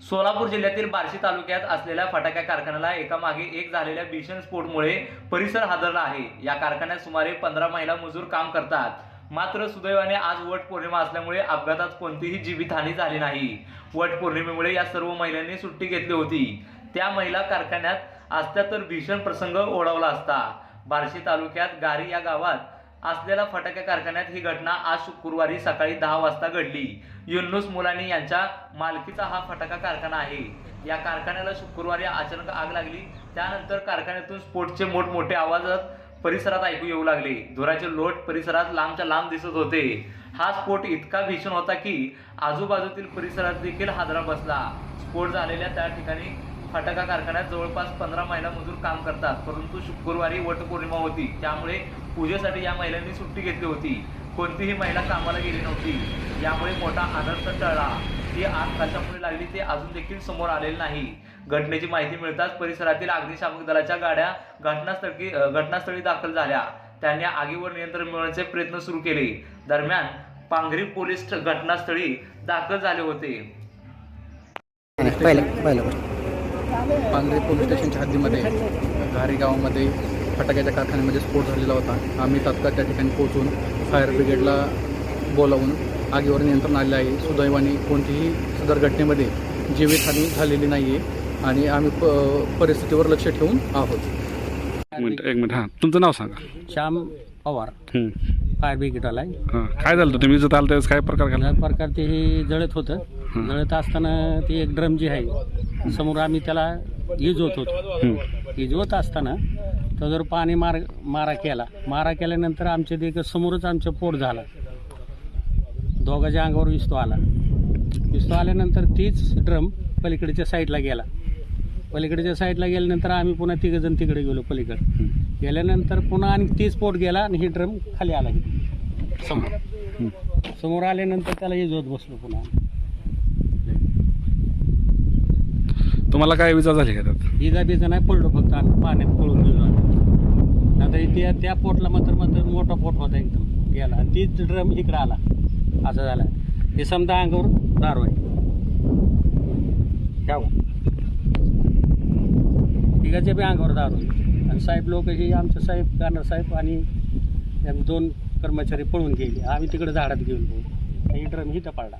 सोलापूर जिल्ह्यातील बार्शी तालुक्यात असलेल्या फटाक्या कारखान्याला एकामागे एक झालेल्या भीषण स्फोटमुळे परिसर हादरला आहे. या कारखान्यात सुमारे पंधरा महिला मजूर काम करतात. मात्र सुदैवाने आज वट पौर्णिमा असल्यामुळे अपघातात कोणतीही जीवितहानी झाली नाही. वट पौर्णिमेमुळे या सर्व महिलांनी सुट्टी घेतली होती. त्या महिला कारखान्यात असत्या तर भीषण प्रसंग ओढवला असता. बार्शी तालुक्यात गारी या गावात असलेल्या फटाक्या कारखान्यात ही घटना आज शुक्रवारी सकाळी दहा वाजता घडली. युन्नुस मुलानी यांच्या मालकीचा हा फटाका कारखाना आहे. या कारखान्याला शुक्रवारी अचानक आग लागली. त्यानंतर कारखान्यातून स्फोटचे मोठमोठे आवाजात परिसरात ऐकू येऊ लागले. धुराचे लोट परिसरात लांबच्या लांब दिसत होते. हा स्फोट इतका भीषण होता की आजूबाजूतील परिसरात देखील हादरा बसला. स्फोट झालेल्या त्या ठिकाणी फटाका कारखान्यात जवळपास पंधरा महिला मजूर काम करतात. परंतु शुक्रवारी वटपौर्णिमा होती. त्यामुळे पूजेसाठी या महिलांनी सुट्टी घेतली होती. कोणतीही महिला कामाला गेली नव्हती. यामुळे मोठा आनंद टळला. ही आग कशामुळे लागली ते अजून देखील समोर आलेले नाही. घटनेची माहिती मिळताच परिसरातील अग्निशामक दलाच्या गाड्या घटनास्थळी घटनास्थळी दाखल झाल्या. त्यांनी आगीवर नियंत्रण मिळवण्याचे प्रयत्न सुरू केले. दरम्यान पांघरी पोलीस घटनास्थळी दाखल झाले होते. पांगरे पोलीस स्टेशनच्या हद्दीमध्ये घारी गावामध्ये फटाक्याच्या कारखान्यामध्ये स्फोट झालेला होता. आम्ही तात्काळ त्या ठिकाणी पोहोचून फायर ब्रिगेडला बोलावून आगीवर नियंत्रण आले आहे. सुदैवाने कोणतीही सदर घटनेमध्ये जीवितहानी झालेली नाही आहे आणि आम्ही प परिस्थितीवर लक्ष ठेवून आहोत. एक मिनिट एक मिनिट. हां तुमचं नाव सांगा. श्याम पवार. हं. फायर ब्रिगेडवाला आहे. हां काय झालं? तुम्ही जर आलं त्यावेळेस काय प्रकार प्रकार ते हे जळत होतं. जळत असताना ते एक ड्रम जी आहे समोर आम्ही त्याला इजवत होतो. इजवत असताना तो जर पाणी मार मारा केला मारा केल्यानंतर आमच्या ते समोरच आमचं पोट झाला. दोघांच्या अंगावर विस्तो आला. विस्तो आल्यानंतर तीच ड्रम पलीकडच्या साईडला गेला. पलीकडच्या साईडला गेल्यानंतर आम्ही पुन्हा तिघजण तिकडे गेलो पलीकडे. गेल्यानंतर पुन्हा आणि तीच पोट गेला आणि ही ड्रम खाली आला. समोर. समोर आल्यानंतर त्याला इजवत बसलो पुन्हा. तुम्हाला काय विजा झाली का त्यात? इजा बिजा नाही पडलो फक्त आम्ही पाण्यात पळून गेलो आता त्या त्या पोटला मात्र मात्र मोठा पोट होता एकदम गेला. आणि तीच ड्रम इकडं आला. असं झाला. हे समजा अंगावर दारू आहे. ह्या तिघाच्या बी अंगावर दारू आहे. आणि साहेब लोक हे आमचे साहेब गाणार साहेब आणि दोन कर्मचारी पळून गेले. आम्ही तिकडे झाडात घेऊन गेलो ड्रम इथं पडला.